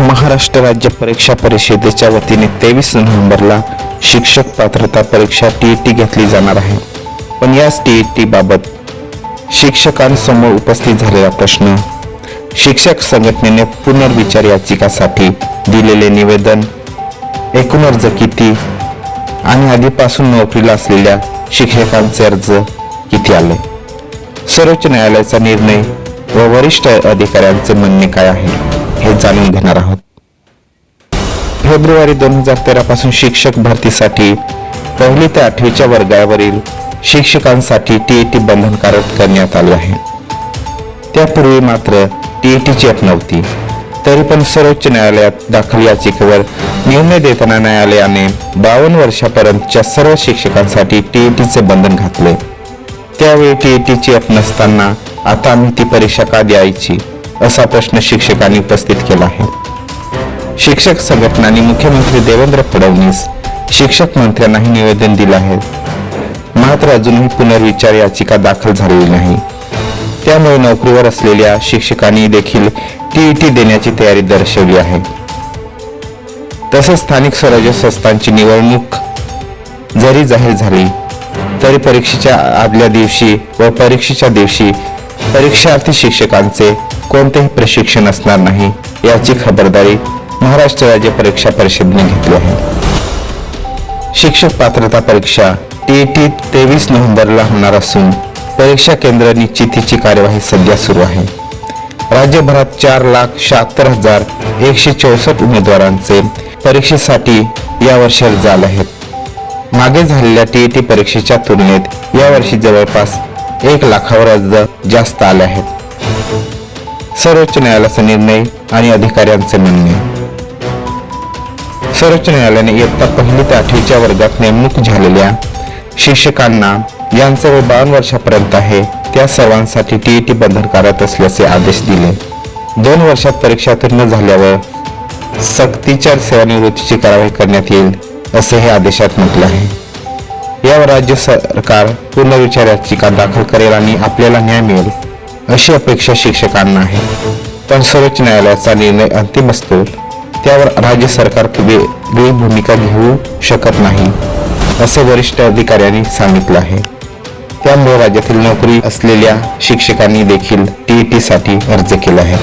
महाराष्ट्र राज्य परीक्षा परिषदेच्या वतीने तेवीस नोव्हेंबरला शिक्षक पात्रता परीक्षा टी ई टी घेतली जाणार आहे. पण याच टी टी बाबत शिक्षकांसमोर उपस्थित झालेला प्रश्न शिक्षक संघटनेने पुनर्विचार याचिकासाठी दिलेले निवेदन एकूण अर्ज किती आणि आधीपासून नोकरीला असलेल्या शिक्षकांचे अर्ज किती आले? सर्वोच्च न्यायालयाचा निर्णय व वरिष्ठ अधिकाऱ्यांचे म्हणणे काय आहे? हे जाणून घेणार आहोत. फेब्रुवारी दोन हजार तेरा पासून शिक्षक भरतीसाठी पहिली ते आठवीच्या वर्गावरील शिक्षकांसाठी टीईटी बंधनकारक करण्यात आले आहे. त्यापूर्वी मात्र टीईटीची अट नव्हती. तरी पण सर्वोच्च न्यायालयात दाखल याचिकेवर निर्णय देताना न्यायालयाने बावन्न वर्षापर्यंतच्या सर्व शिक्षकांसाठी टीईटीचे बंधन घातले. त्यावेळी टीईटीची अट नसताना आता आम्ही ती परीक्षा का द्यायची? असा प्रश्न शिक्षकांनी उपस्थित केला आहे. शिक्षक संघटनांनी मुख्यमंत्री देवेंद्र फडणवीस शिक्षक मंत्र्यांनाही निवेदन दिलं आहे. मात्र अजूनही पुनर्विचार याचिका दाखल झालेली नाही. त्यामुळे नोकरीवर असलेल्या शिक्षकांनी देखील टीईटी देण्याची तयारी दर्शवली आहे. तसेच स्थानिक स्वराज्य संस्थांची निवडणूक जरी जाहीर झाली तरी परीक्षेच्या आदल्या दिवशी व परीक्षेच्या दिवशी परीक्षार्थी शिक्षकांचे कोणतेही प्रशिक्षण असणार नाही याची खबरदारी महाराष्ट्र राज्य परीक्षा परिषदेने घेतली आहे. शिक्षक पात्रता परीक्षा टीईटी तेवीस नोव्हेंबरला होणार असून परीक्षा केंद्र निश्चितीची कार्यवाही सध्या सुरू आहे. राज्यभरात चार लाख शहात्तर हजार एकशे चौसष्ट उमेदवारांचे परीक्षेसाठी यावर्षी अर्ज आले आहेत. मागे झालेल्या टीईटी परीक्षेच्या तुलनेत यावर्षी जवळपास एक लाखावर अर्ज जास्त आले आहेत. सर्वोच्च न्यायालयाचा निर्णय आणि अधिकाऱ्यांचे म्हणणे. सर्वोच्च न्यायालयाने इयत्ता पहिली ते आठवीच्या वर्गात नेमणूक झालेल्या शिक्षकांना यांचं वय बावन्न वर्षापर्यंत आहे त्या सर्वांसाठी टीईटी बंधनकारक असल्याचे आदेश दिले. दोन वर्षात परीक्षा उत्तीर्ण झाल्यावर सक्तीच्या सेवानिवृत्तीची कारवाई करण्यात येईल असे हे आदेशात म्हटले आहे. यावर राज्य सरकार पुनर्विचार याचिका दाखल करेल आणि आपल्याला न्याय मिळेल. अशी अपेक्षा शिक्षकांना आहे. पण सर्वोच्च न्यायालयाचा निर्णय अंतिम असतो त्यावर राज्य सरकार वेगळी भूमिका घेऊ शकत नाही असे वरिष्ठ अधिकाऱ्यांनी सांगितलं आहे. त्यामुळे राज्यातील नोकरी असलेल्या शिक्षकांनी देखील टीईटी साठी अर्ज केला आहे.